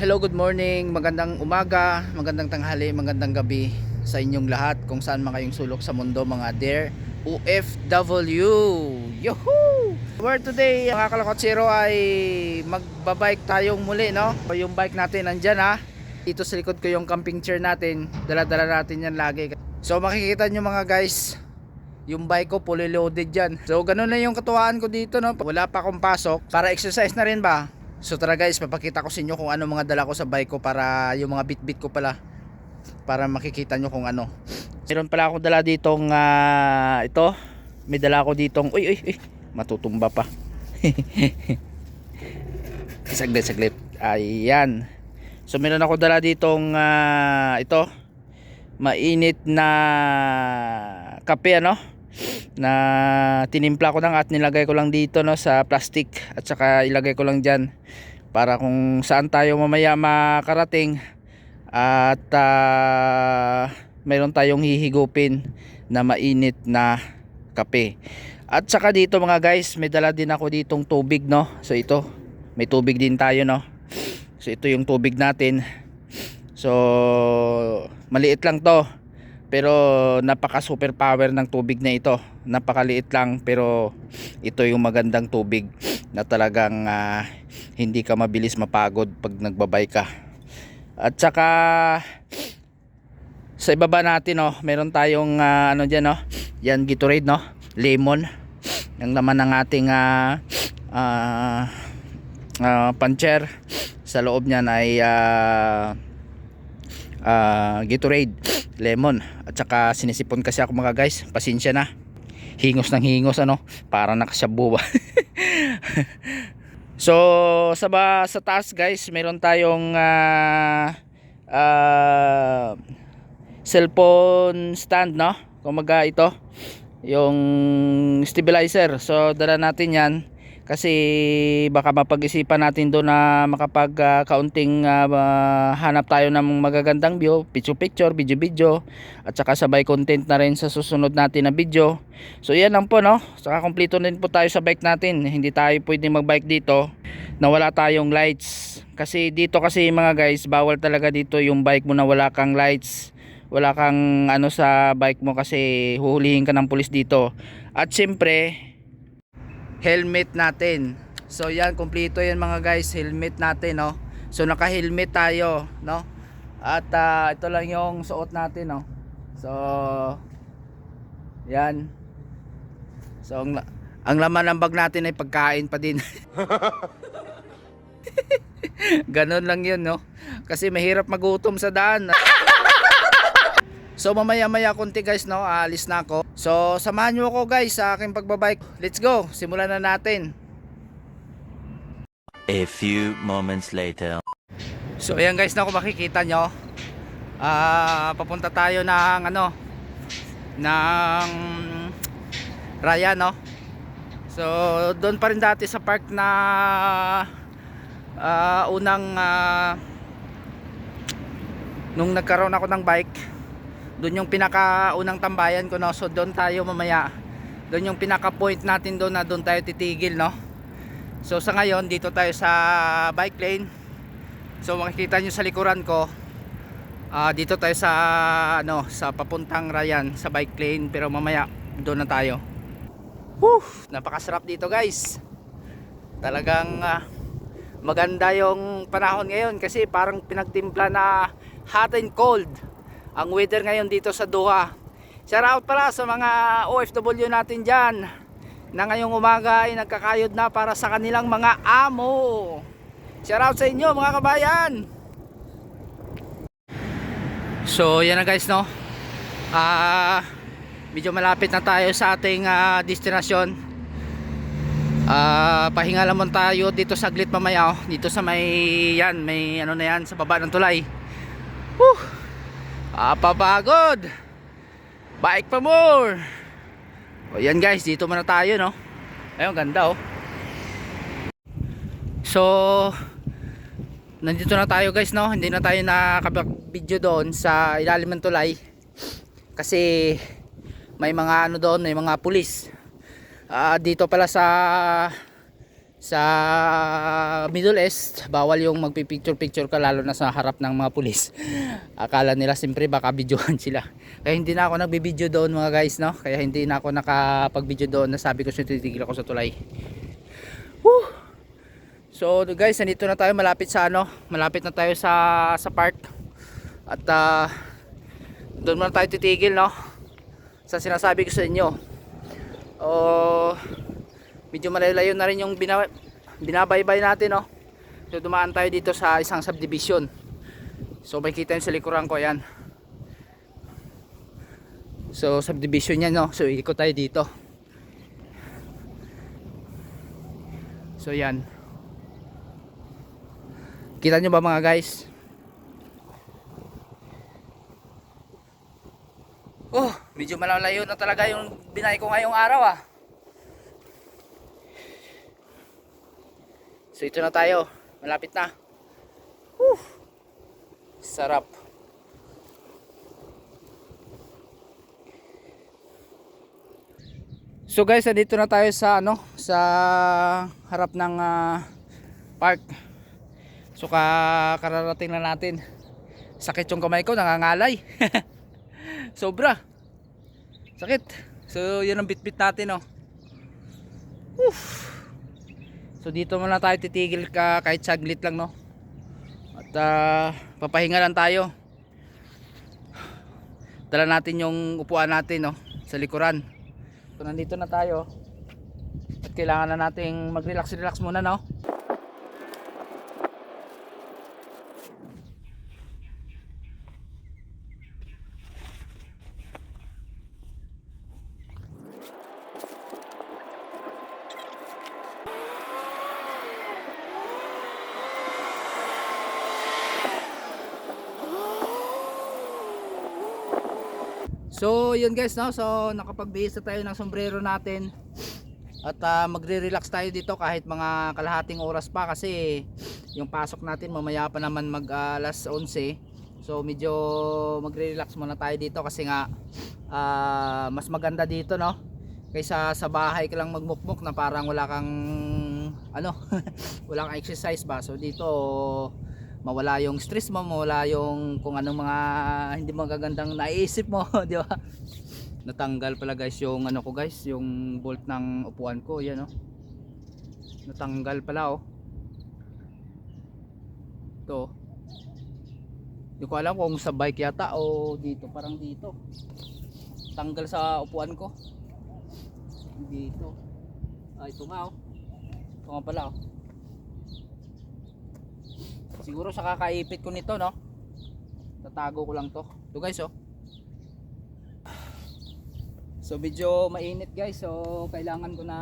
Hello, good morning, magandang umaga, magandang tanghali, magandang gabi sa inyong lahat kung saan man kayong sulok sa mundo mga dear OFW. Yahoo! For today, mga kalakotsero ay magbabike tayong muli, no? Yung bike natin nandyan ha. Dito sa likod ko yung camping chair natin. Dala-dala natin yan lagi. So makikita nyo mga guys, yung bike ko fully loaded dyan. So ganun na yung katuwaan ko dito, no? Wala pa akong pasok. Para exercise na rin ba? So tara guys, papakita ko sa inyo kung ano mga dala ko sa bike ko para yung mga bit-bit ko pala para makikita nyo kung ano. Meron pala akong dala ditong ah, ito. May dala ako ditong uy uy uy matutumba pa. saglit saglit. Ayan. So meron ako dala ditong ah, ito. Mainit na kape ano na tinimpla ko lang at nilagay ko lang dito no sa plastic at saka ilagay ko lang diyan para kung saan tayo mamaya makarating at ah, mayroon tayong hihigupin na mainit na kape. At saka dito mga guys may dala din ako ditong tubig no? So ito may tubig din tayo no? So ito yung tubig natin. So maliit lang to pero napaka super power ng tubig na ito. Napakaliit lang pero ito yung magandang tubig na talagang ah, hindi ka mabilis mapagod pag nagbabay ka. At saka sa ibaba natin oh, meron tayong ah, ano diyan no yan Gatorade no? Lemon. Yung laman ng ating ah, ah, ah, puncher. Sa loob niyan ay ah, ah, Gatorade lemon at saka sinisipon kasi ako mga guys. Pasensya na. Hingos ng hingos ano? Para nakasyabu ba? So sa ba sa taas guys meron tayong ah, ah, cellphone stand no? Kumaga ito yung stabilizer. So dala natin yan kasi baka mapag-isipan natin doon na makapag ah, kaunting ah, hanap tayo ng magagandang view, picture picture, video video at saka sabay content na rin sa susunod natin na video. So yan lang po no. Saka kompleto din po tayo sa bike natin. Hindi tayo pwedeng mag-bike dito na wala tayong lights. Kasi dito kasi mga guys, bawal talaga dito yung bike mo na wala kang lights. Wala kang ano sa bike mo kasi huhulihin ka ng pulis dito. At syempre, helmet natin. So yan, kumpleto yan mga guys, helmet natin, no. So naka-helmet tayo, no. At ah, ito lang yung suot natin, no. So yan. So ang, ang laman ng bag natin ay pagkain pa din. Ganon lang yun, no. Kasi mahirap magutom sa daan. So mamaya maya konti guys no, aalis na ako. So samahan nyo ako guys sa aking pagbabike. Let's go, simulan na natin. A few moments later. So ayan guys na kung makikita nyo. Ah, papunta tayo ng ano ng Raya no. So doon pa rin dati sa park na ah, unang ah, nung nagkaroon ako ng bike doon yung pinaka unang tambayan ko no? So doon tayo mamaya. Doon yung pinaka point natin doon na doon tayo titigil no? So sa ngayon dito tayo sa bike lane. So makikita nyo sa likuran ko ah, dito tayo sa ano sa papuntang Ryan sa bike lane. Pero mamaya doon na tayo. Woo! napakasarap dito guys. Talagang ah, maganda yung panahon ngayon kasi parang pinagtimpla na hot and cold ang weather ngayon dito sa Doha. Shout out pala sa mga OFW natin dyan na ngayong umaga ay nagkakayod na para sa kanilang mga amo. Shout out sa inyo mga kabayan. So yan na guys no. Ah medyo malapit na tayo sa ating ah, destinasyon. Ah pahinga lamang tayo dito saglit mamaya oh. dito sa may yan may ano na yan sa baba ng tulay. Woo! Apapagod. Bike pa more. O yan guys, dito muna tayo no. Ayun, ganda oh. So, nandito na tayo guys no. Hindi na tayo nakabak-video doon sa ilalim ng tulay. Kasi may mga ano doon, may mga pulis. Ah, dito pala sa sa Middle East bawal yung magpipicture picture ka lalo na sa harap ng mga pulis. Akala nila siyempre baka videohan sila. Kaya hindi na ako nagbibideo doon mga guys no? Kaya hindi na ako nakapag video doon. Nasabi ko siya titigil ako sa tulay. Woo! so guys nandito na tayo malapit sa ano malapit na tayo sa sa park. At ah, doon muna tayo titigil no? Sa sinasabi ko sa inyo. Oh medyo malayo na rin yung bina, binabaybay natin no so dumaan tayo dito sa isang subdivision. So makikita yun sa likuran ko yan so subdivision yan no? So ikot tayo dito. So yan. Kita nyo ba mga guys? Oh medyo malalayo na talaga yung binay ko ngayong araw ah So ito na tayo. Malapit na. Whew. Sarap. So guys, dito na tayo sa ano, sa harap ng ah, park. So ka kararating na natin. Sakit yung kamay ko, nangangalay. Sobra. Sakit. So yun ang bitbit natin oh. Whew. So dito muna tayo titigil ka kahit saglit lang no. At ah, papahinga lang tayo. Dala natin yung upuan natin no sa likuran. So nandito na tayo. At kailangan na nating mag-relax relax muna no. So yun guys no, so nakapagbihis na tayo ng sombrero natin. At ah, magre-relax tayo dito kahit mga kalahating oras pa kasi yung pasok natin mamaya pa naman mag ah, alas 11 so medyo magre-relax muna tayo dito kasi nga ah, mas maganda dito no? Kaysa sa bahay ka lang magmukmuk na parang wala kang ano wala kang exercise ba? So dito mawala yung stress mo, mawala yung kung anong mga hindi magagandang naiisip mo, di ba? Natanggal pala guys yung ano ko guys, yung bolt ng upuan ko, yan oh. Natanggal pala oh. Ito. Hindi ko alam kung sa bike yata o dito, parang dito. Tanggal sa upuan ko. Dito. Ah, ito nga oh. Ito nga pala oh. Siguro sa kakaipit ko nito, no? Tatago ko lang to. Ito guys, oh. So medyo mainit guys. So kailangan ko na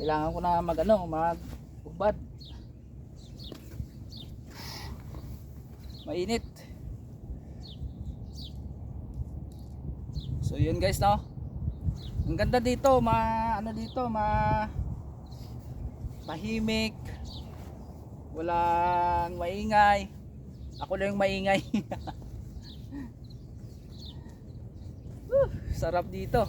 kailangan ko na mag ano, mag ubad. Mainit. So yun guys, no? Ang ganda dito, ma ano dito, ma tahimik walang maingay. Ako lang yung maingay. Whew, sarap dito.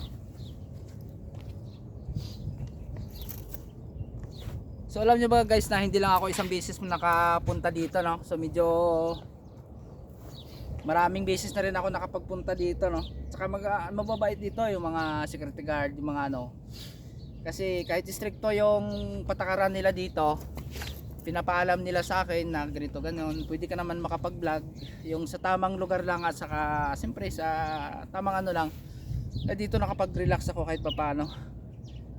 So alam nyo ba guys na hindi lang ako isang beses nakapunta dito no? So medyo maraming beses na rin ako nakapagpunta dito no? Saka mag, ah, mababait dito yung mga security guard yung mga ano. Kasi kahit stricto yung patakaran nila dito pinapaalam nila sa akin na ganito ganon. Pwede ka naman makapag vlog yung sa tamang lugar lang at saka siyempre sa tamang ano lang eh dito nakapag relax ako kahit papano.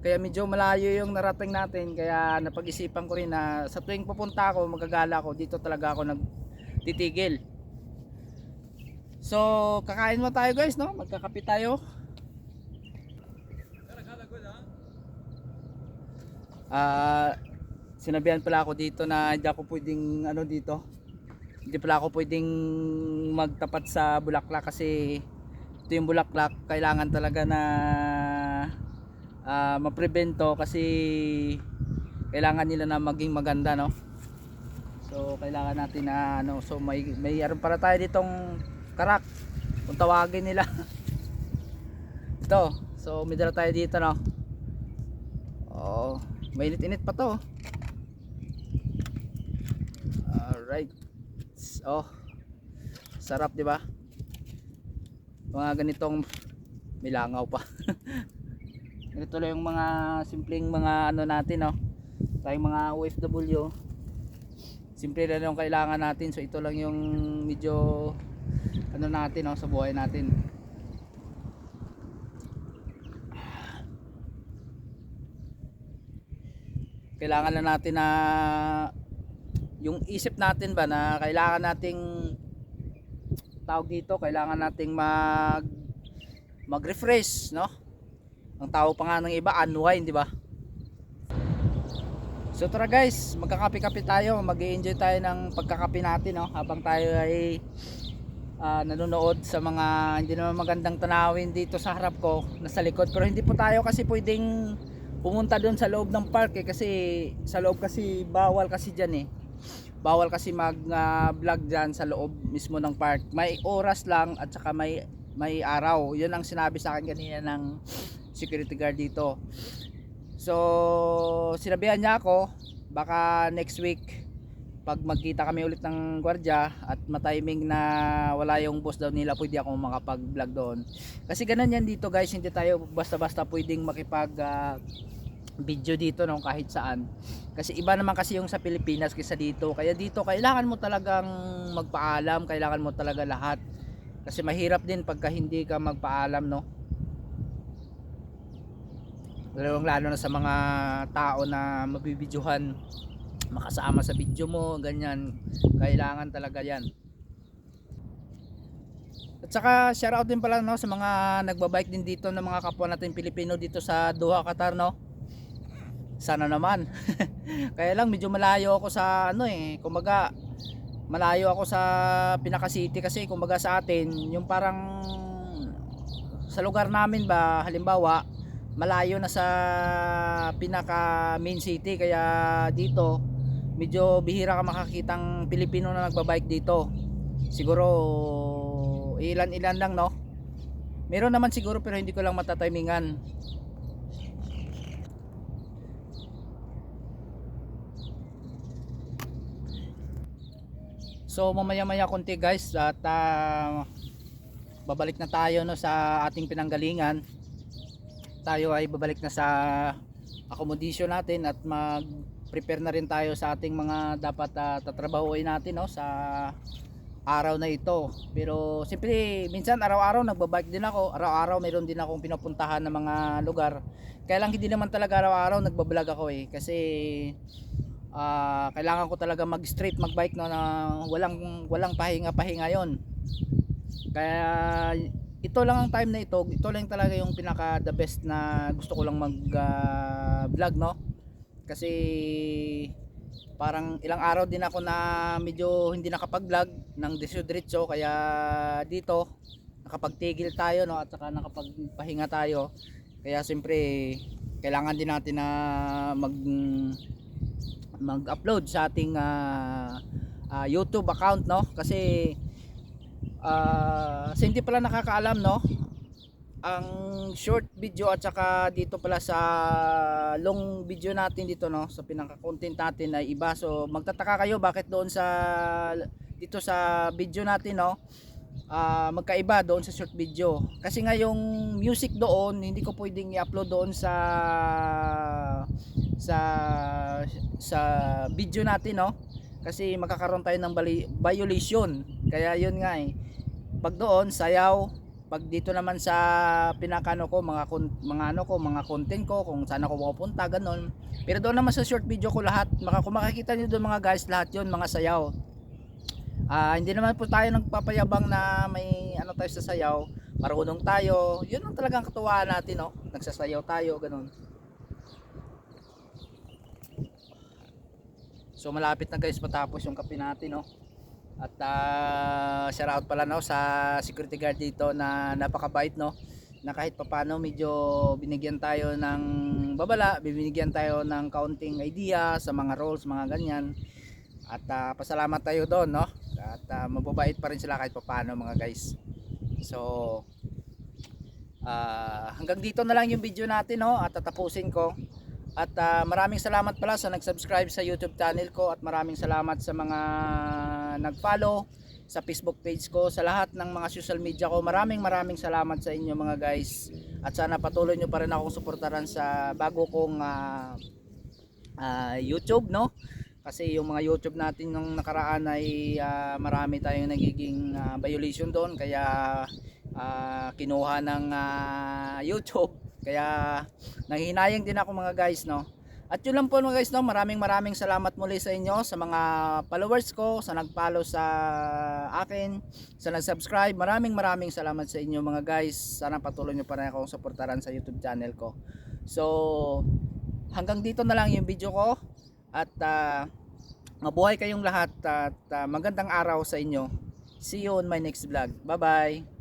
Kaya medyo malayo yung narating natin kaya napag-isipan ko rin na sa tuwing pupunta ako magagala ako dito talaga ako nagtitigil. So kakain mo tayo guys no? Magkakape tayo. Ah sinabihan pala ako dito na hindi ako pwedeng ano dito. Hindi pala ako pwedeng magtapat sa bulaklak kasi ito yung bulaklak. Kailangan talaga na uh, maprevento kasi kailangan nila na maging maganda no? So kailangan natin na ano so may may aron para tayo ditong karak. Kung tawagin nila. Ito so may dala tayo dito no? Oh Mainit-init pa to. Alright. Oh. Sarap, di ba? Mga ganitong milangaw pa. Ganito lang yung mga simpleng mga ano natin, no? Tayong mga OFW. Simple lang yung kailangan natin. So ito lang yung medyo ano natin, no, sa buhay natin. kailangan lang natin na yung isip natin ba na kailangan nating tawag dito, kailangan nating mag mag-refresh, no? Ang tawag pa nga ng iba, unwind, di ba? So tara guys, magkakape-kape tayo, mag enjoy tayo ng pagkakape natin, no? Habang tayo ay ah, nanonood sa mga hindi naman magandang tanawin dito sa harap ko, nasa likod. Pero hindi po tayo kasi pwedeng pumunta doon sa loob ng park eh kasi sa loob kasi bawal kasi diyan eh. Bawal kasi mag ah, vlog diyan sa loob mismo ng park. May oras lang at saka may may araw. 'Yun ang sinabi sa akin kanina ng security guard dito. So, sinabihan niya ako baka next week pag magkita kami ulit ng gwardya at matiming na wala yung boss daw nila pwede ako makapag-vlog doon. Kasi ganun yan dito guys, hindi tayo basta-basta pwedeng makipag ah, video dito no kahit saan. Kasi iba naman kasi yung sa Pilipinas kaysa dito. Kaya dito kailangan mo talagang magpaalam, kailangan mo talaga lahat. Kasi mahirap din pagka hindi ka magpaalam no. Lalong lalo na sa mga tao na mabibidyohan makasama sa video mo, ganyan. Kailangan talaga 'yan. At saka shoutout din pala no sa mga nagbabike din dito ng mga kapwa natin Pilipino dito sa Doha, Qatar no. Sana naman. Kaya lang medyo malayo ako sa ano eh, kumbaga malayo ako sa pinaka city kasi kumbaga sa atin yung parang sa lugar namin ba halimbawa malayo na sa pinaka main city. Kaya dito medyo bihira ka makakitang Pilipino na nagbabike dito. Siguro ilan ilan lang no? Meron naman siguro pero hindi ko lang matatimingan so mamaya maya konti guys at ah, babalik na tayo no sa ating pinanggalingan. Tayo ay babalik na sa accommodation natin at mag prepare na rin tayo sa ating mga dapat uh, tatrabahuin natin no sa araw na ito. Pero siyempre minsan araw-araw nagbabike din ako. Araw-araw mayroon din akong pinupuntahan ng mga lugar. Kaya lang hindi naman talaga araw-araw nagbablog ako eh. Kasi ah, kailangan ko talaga mag straight magbike no na walang walang pahinga pahinga yon kaya ito lang ang time na ito. Ito lang talaga yung pinaka the best na gusto ko lang mag ah, vlog no? Kasi parang ilang araw din ako na medyo hindi nakapag-vlog ng diretso kaya dito nakapagtigil tayo no at saka nakapagpahinga tayo. Kaya siyempre kailangan din natin na mag mag-upload sa ating ah, ah, YouTube account no? Kasi ah sa hindi pala nakakaalam no? Ang short video at saka dito pala sa long video natin dito no? Sa pinaka content natin ay iba. So magtataka kayo bakit doon sa dito sa video natin no? Ah, magkaiba doon sa short video. Kasi nga yung music doon hindi ko pwedeng i-upload doon sa sa sa video natin no? Kasi magkakaroon tayo ng violation. Kaya yun nga eh. Pag doon sayaw. Pag dito naman sa pinakano ko mga mga ano ko mga content ko kung saan ako pupunta ganun. Pero doon naman sa short video ko lahat maka, kung makikita niyo doon mga guys lahat yun mga sayaw. Ah, hindi naman po tayo nagpapayabang na may ano tayo sa sayaw. Marunong tayo. Yun ang talagang katuwaan natin no? Nagsasayaw tayo ganun So malapit na guys matapos yung kape natin no. At uh, shout out pala no sa security guard dito na napakabait no. Na kahit papano medyo binigyan tayo ng babala, binigyan tayo ng counting idea sa mga roles, mga ganyan. At ah, pasalamat tayo doon no. At ah, mababait pa rin sila kahit papano mga guys. So ah, hanggang dito na lang yung video natin no at tatapusin ko At ah, maraming salamat pala sa nag-subscribe sa YouTube channel ko at maraming salamat sa mga nag-follow sa Facebook page ko, sa lahat ng mga social media ko. Maraming maraming salamat sa inyo mga guys. At sana patuloy nyo pa rin akong suportaran sa bago kong ah, ah, YouTube, no? Kasi yung mga YouTube natin nung nakaraan ay ah, marami tayong nagiging ah, violation doon kaya ah, kinuha ng ah, YouTube. Kaya nanghihinayang din ako mga guys, no? At yun lang po mga guys, no? Maraming maraming salamat muli sa inyo, sa mga followers ko, sa nag-follow sa akin, sa nag-subscribe. Maraming maraming salamat sa inyo mga guys. Sana patuloy nyo pa rin akong suportaran sa YouTube channel ko. So, hanggang dito na lang yung video ko. At ah, mabuhay kayong lahat at ah, magandang araw sa inyo. See you on my next vlog. Bye-bye!